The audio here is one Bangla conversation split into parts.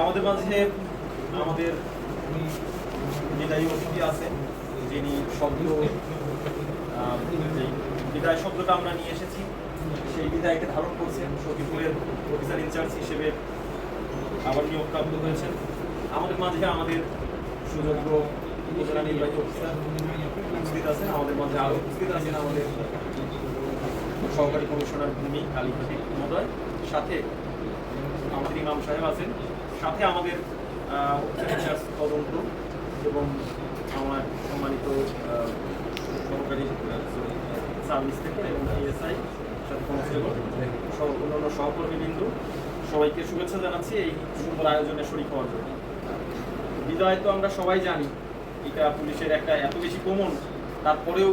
আমাদের মাঝে আমাদের বিদায়ী অতিথি আছেন যিনি শব্দ বিদায় শব্দটা আমরা নিয়ে এসেছি, সেই বিদায়কে ধারণ করছেন সখীপুরের অফিসার ইনচার্জ হিসেবে আবার নিয়োগপ্রাপ্ত হয়েছেন আমাদের মাঝে আমাদের সুযোগ্য উপজেলা নির্বাহী অফিসার উপস্থিত আছেন। আমাদের মাঝে আরও উপস্থিত আছেন আমাদের সহকারী কমিশনার ভূমি কালীপতি মহোদয়। সাথে আমাদের ইমাম সাহেব আছেন। সাথে আমাদের তদন্ত এবং আমার সম্মানিত সহকারী সাব ইন্সপেক্টর এবং এএসআই সাথে কনস্টেবল সহ অন্যান্য সহকর্মীবৃন্দ সবাইকে শুভেচ্ছা জানাচ্ছি এই সুন্দর আয়োজনে শরীর হওয়ার জন্য। বিদায় তো আমরা সবাই জানি, এটা পুলিশের একটা এত বেশি কমন তারপরেও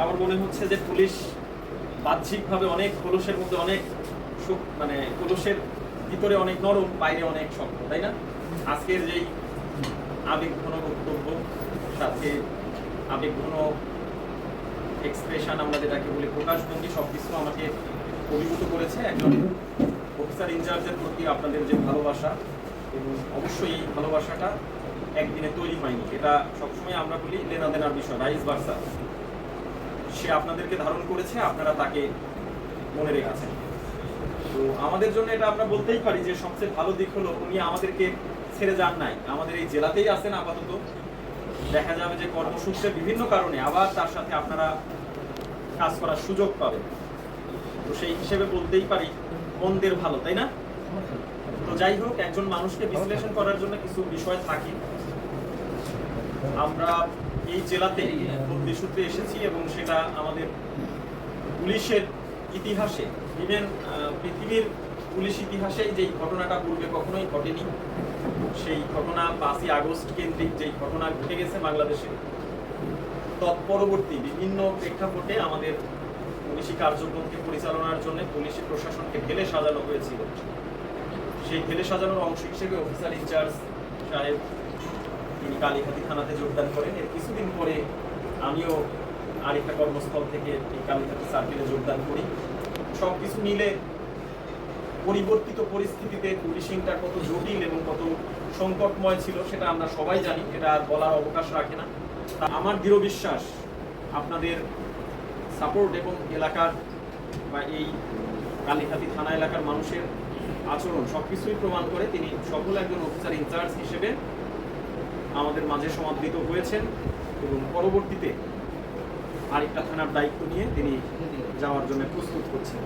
আমার মনে হচ্ছে যে পুলিশ বাহ্যিকভাবে অনেক কলসের মধ্যে অনেক মানে কলসের ভিতরে অনেক নরম, বাইরে অনেক শক্ত, তাই না? আজকের যেই আবেগ ঘন বক্তব্য, সাথে আবেগ ঘন এক্সপ্রেশন আমরা যেটাকে বলি প্রকাশভঙ্গি সব কিছু আমাকে অভিভূত করেছে একজন অফিসার ইনচার্জের প্রতি আপনাদের যে ভালোবাসা এবং অবশ্যই এই ভালোবাসাটা একদিনে তৈরি হয়নি। এটা সবসময় আমরা বলি লেনা দেনার বিষয়, রাইস বার্সা। সে আপনাদেরকে ধারণ করেছে, আপনারা তাকে মনে রেখেছেন। তো আমাদের জন্য এটা আমরা বলতেই পারি যে সবচেয়ে ভালো দিক হলো উনি আমাদেরকে ছেড়ে যান নাই। আমাদের এই জেলাতেই আছেন আপাতত। দেখা যাবে যে কর্মসূত্রে বিভিন্ন কারণে আবার তার সাথে আপনারা কাজ করার সুযোগ পাবেন। তো সেই হিসেবে বলতেই পারি মন্দের ভালো, তাই না? তো যাই হোক, একজন মানুষকে বিশ্লেষণ করার জন্য কিছু বিষয় থাকে। আমরা এই জেলাতে সূত্রে এসেছি এবং সেটা আমাদের পুলিশের ইতিহাসে ইভেন পৃথিবীর পুলিশ ইতিহাসে যেই ঘটনাটা পূর্বে কখনোই ঘটেনি, সেই ঘটনা পাঁচই আগস্ট কেন্দ্রিক যেই ঘটনা ঘটে গেছে বাংলাদেশে, তৎপরবর্তী বিভিন্ন প্রেক্ষাপটে আমাদের পুলিশি কার্যক্রমকে পরিচালনার জন্য পুলিশি প্রশাসনকে ঢেলে সাজানো হয়েছিল। সেই ঢেলে সাজানোর অংশ হিসেবে অফিসার ইনচার্জ সাহেব তিনি কালীঘাটি থানাতে যোগদান করেন। এর কিছুদিন পরে আমিও আরেকটা কর্মস্থল থেকে এই কালীঘাটি সার্কেলে যোগদান করি। সব কিছু মিলে পরিবর্তিত পরিস্থিতিতে পুলিশিংটা কত জটিল এবং কত সংকটময় ছিল সেটা আমরা সবাই জানি। এটা আর বলার অবকাশ রাখে না। আমার দৃঢ় বিশ্বাস, আপনাদের সাপোর্ট এবং এলাকার বা এই কালীঘাটি থানা এলাকার মানুষের আচরণ সব কিছুই প্রমাণ করে তিনি সফল একজন অফিসার ইনচার্জ হিসেবে আমাদের মাঝে সমাদৃত হয়েছেন এবং পরবর্তীতে আরেকটা থানার দায়িত্ব নিয়ে তিনি যাওয়ার জন্য প্রস্তুত করছেন।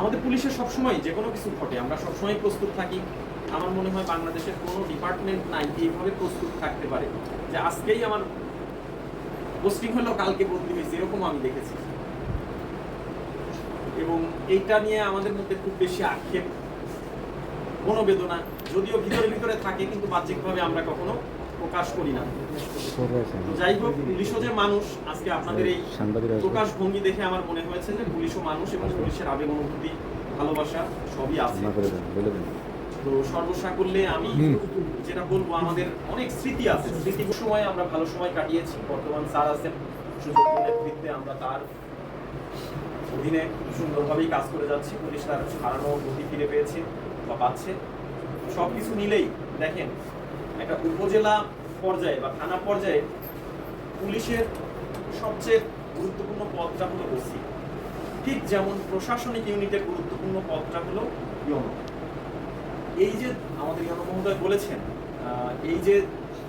আমাদের পুলিশের সবসময় যে কোনো কিছু ঘটে, আমরা সবসময় প্রস্তুত থাকি। আমার মনে হয় বাংলাদেশের কোনো ডিপার্টমেন্ট নাই এইভাবে প্রস্তুত থাকতে পারে। যে আজকেই আমার পোস্টিং হলো কালকে বদলি হয়েছে এরকম আমি দেখেছি। এবং এইটা নিয়ে আমাদের মধ্যে খুব বেশি আক্ষেপ মনোবেদনা যদিও ভিতরে ভিতরে থাকে কিন্তু বাহ্যিকভাবে আমরা কখনো প্রকাশ করি না। তো যাই হোক পুলিশও যে মানুষ আজকে আপনাদের এই প্রকাশ ভঙ্গি দেখে আমার মনে হয়েছে যে পুলিশও মানুষ এবং পুলিশের আবেগ অনুভূতি ভালোবাসা সবই আছে। তো সর্বসাকল্যে আমি যেটা বলব আমাদের অনেক স্মৃতি আছে। স্মৃতি সময় আমরা ভালো সময় কাটিয়েছি। বর্তমান স্যার আছেন সুযোগ নেতৃত্বে আমরা তার অধীনে সুন্দরভাবেই কাজ করে যাচ্ছি। পুলিশ তার হারানো গতি ফিরে পেয়েছে বা পাচ্ছে। সব কিছু মিলেই দেখেন একটা উপজেলা পর্যায়ে বা থানা পর্যায়ে পুলিশের সবচেয়ে গুরুত্বপূর্ণ পদটা হলো ওসি। ঠিক যেমন প্রশাসনিক ইউনিটের গুরুত্বপূর্ণ পদটা হলো ইয়নো এই যে আমাদের ইয়নো মহোদয় বলেছেন এই যে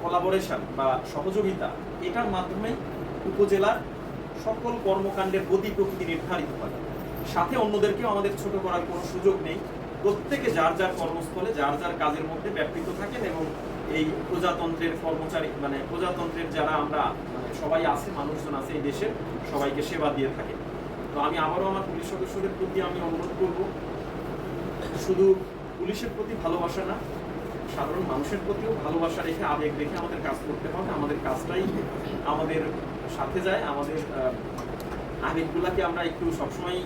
কোলাবোরেশন বা সহযোগিতা, এটার মাধ্যমে উপজেলার সকল কর্মকাণ্ডের গতি প্রকৃতি নির্ধারিত হয়। সাথে অন্যদেরকেও আমাদের ছোট করার কোনো সুযোগ নেই। প্রত্যেকে যার যার কর্মস্থলে, যার যার কাজের মধ্যে ব্যাপৃত থাকেন এবং এই প্রজাতন্ত্রের কর্মচারী মানে প্রজাতন্ত্রের যারা আমরা মানে সবাই আছে, মানুষজন আছে এই দেশের সবাইকে সেবা দিয়ে থাকে তো আমি আবারও আমার পুলিশ সদস্যদের প্রতি আমি অনুরোধ করব, শুধু পুলিশের প্রতি ভালোবাসা না, সাধারণ মানুষের প্রতিও ভালোবাসা রেখে আবেগ রেখে আমাদের কাজ করতে হবে আমাদের কাজটাই আমাদের সাথে যায়, আমাদের আবেগগুলাকে আমরা একটু সবসময়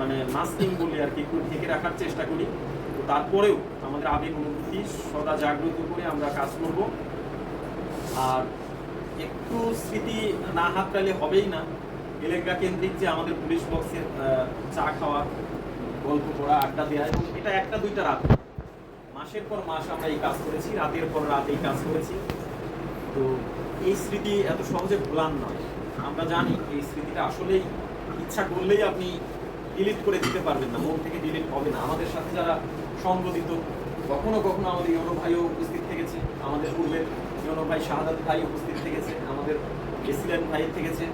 মানে মাস্কিং বলি আর কি, একটু ঢেকে রাখার চেষ্টা করি। তো তারপরেও আমাদের আবেগ অনুভূতি সদা জাগ্রত করে আমরা কাজ করব। আর একটু স্মৃতি না হাতড়ালে হবেই না। এলেঙ্গা কেন্দ্রিক যে আমাদের পুলিশ বক্সের চা খাওয়া গল্প করা আড্ডা দেওয়া এবং এটা একটা দুইটা রাত। মাসের পর মাস আমরা এই কাজ করেছি, রাতের পর রাত এই কাজ করেছি। তো এই স্মৃতি এত সহজে ভোলার নয়। আমরা জানি এই স্মৃতিটা আসলেই ইচ্ছা করলেই আপনি ডিলিট করে দিতে পারবেন না, মন থেকে ডিলিট হবে না। আমাদের সাথে যারা সঙ্গ দিত কখনো কখনো আমাদের ইয়নো ভাইও উপস্থিত থেকেছে, আমাদের পূর্বের ইয়নো ভাই শাহাদাত ভাই উপস্থিত থেকেছে, আমাদের এসিলেন ভাই থেকেছে।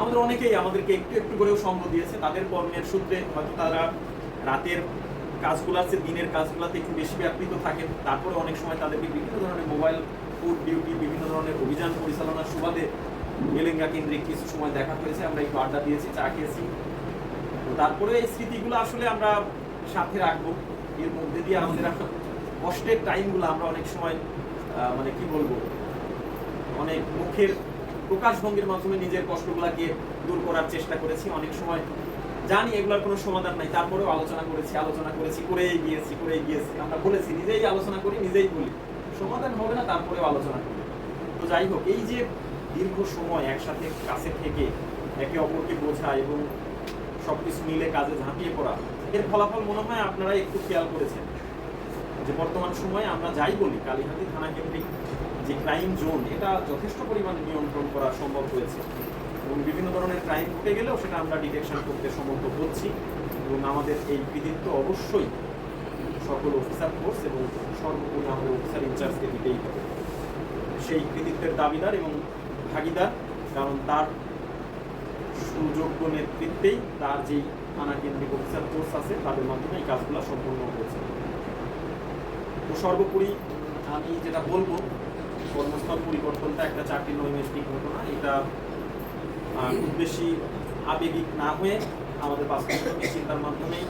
আমাদের অনেকেই আমাদেরকে একটু একটু করেও সঙ্গ দিয়েছে, তাদের কর্মের সূত্রে হয়তো তারা রাতের কাজগুলো আছে, দিনের কাজগুলোতে একটু বেশি ব্যাপৃত থাকে। তারপরে অনেক সময় তাদেরকে বিভিন্ন ধরনের মোবাইল ফুড ডিউটি বিভিন্ন ধরনের অভিযান পরিচালনার সুবাদে এলেঙ্গা কেন্দ্রিক কিছু সময় দেখা হয়েছে। আমরা একটু আড্ডা দিয়েছি, চা খেয়েছি। তারপরে এই স্মৃতিগুলো আসলে আমরা সাথে রাখব। এর মধ্যে দিয়ে আমাদের কষ্টের টাইমগুলো আমরা অনেক সময় মানে কি বলব, অনেক মুখের প্রকাশভঙ্গির মাধ্যমে নিজের কষ্টগুলোকে দূর করার চেষ্টা করেছি। অনেক সময় জানি এগুলোর কোনো সমাধান নাই, তারপরেও আলোচনা করেছি আলোচনা করেছি, করেই গিয়েছি করেই গিয়েছি। আমরা বলেছি, নিজেই আলোচনা করি, নিজেই বলি। সমাধান হবে না, তারপরেও আলোচনা করি। তো যাই হোক, এই যে দীর্ঘ সময় একসাথে কাছে থেকে একে অপরকে বোঝা এবং সবকিছু মিলে কাজে ঝাঁপিয়ে পড়া, এর ফলাফল মনে হয় আপনারা একটু খেয়াল করেছেন। যে বর্তমান সময়ে আমরা যাই বলি, কালীহাতি থানা কেন্দ্রিক যে ক্রাইম জোন, এটা যথেষ্ট পরিমাণে নিয়ন্ত্রণ করা সম্ভব হয়েছে। বিভিন্ন ধরনের ক্রাইম ঘটে গেলেও সেটা আমরা ডিটেকশন করতে সমর্থ হচ্ছি এবং আমাদের এই কৃতিত্ব অবশ্যই সকল অফিসার ফোর্স এবং সর্বোপরি আমাদের অফিসার ইনচার্জকে দিতেই হবে। সেই কৃতিত্বের দাবিদার এবং ভাগিদার, কারণ তার সুযোগ্য নেতৃত্বেই তার যেই থানা কেন্দ্রিক অফিসার ফোর্স আছে, তাদের মাধ্যমে এই কাজগুলো সম্পূর্ণ হয়েছে। তো সর্বোপরি আমি যেটা বলব, কর্মস্থল পরিবর্তনটা একটা চাকরি নৈমিষ্টিক ঘটনা, এটা খুব বেশি আবেগিক না হয়ে আমাদের বাস্তবিক চিন্তার মাধ্যমেই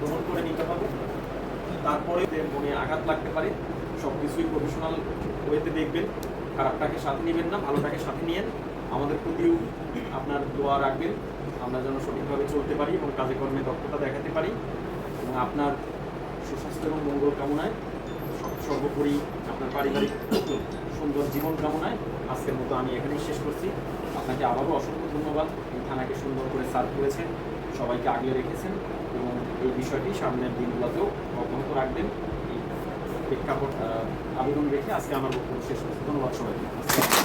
গ্রহণ করে নিতে হবে। তারপরে মনে আঘাত লাগতে পারে। সব কিছুই প্রফেশনাল ওয়েতে দেখবেন। খারাপটাকে সাথে নেবেন না, ভালোটাকে সাথে নিয়েন। আমাদের প্রতিও আপনার দোয়া রাখবেন। আমরা যেন সঠিকভাবে চলতে পারি এবং কাজে কর্মে দক্ষতা দেখাতে পারি। এবং আপনার সুস্বাস্থ্য এবং মঙ্গল কামনায় সর্বোপরি আপনার পারিবারিক সুন্দর জীবন কামনায় আজকের মতো আমি এখানেই শেষ করছি। আপনাকে আবারও অসংখ্য ধন্যবাদ। এই থানাকে সুন্দর করে সার্ভ করেছেন, সবাইকে আগলে রেখেছেন এবং এই বিষয়টি সামনের দিনগুলোতেও অব্যাহত রাখবেন। এই প্রেক্ষাপট আবেদন রেখে আজকে আমার বক্তব্য শেষ হয়েছে ধন্যবাদ সবাইকে।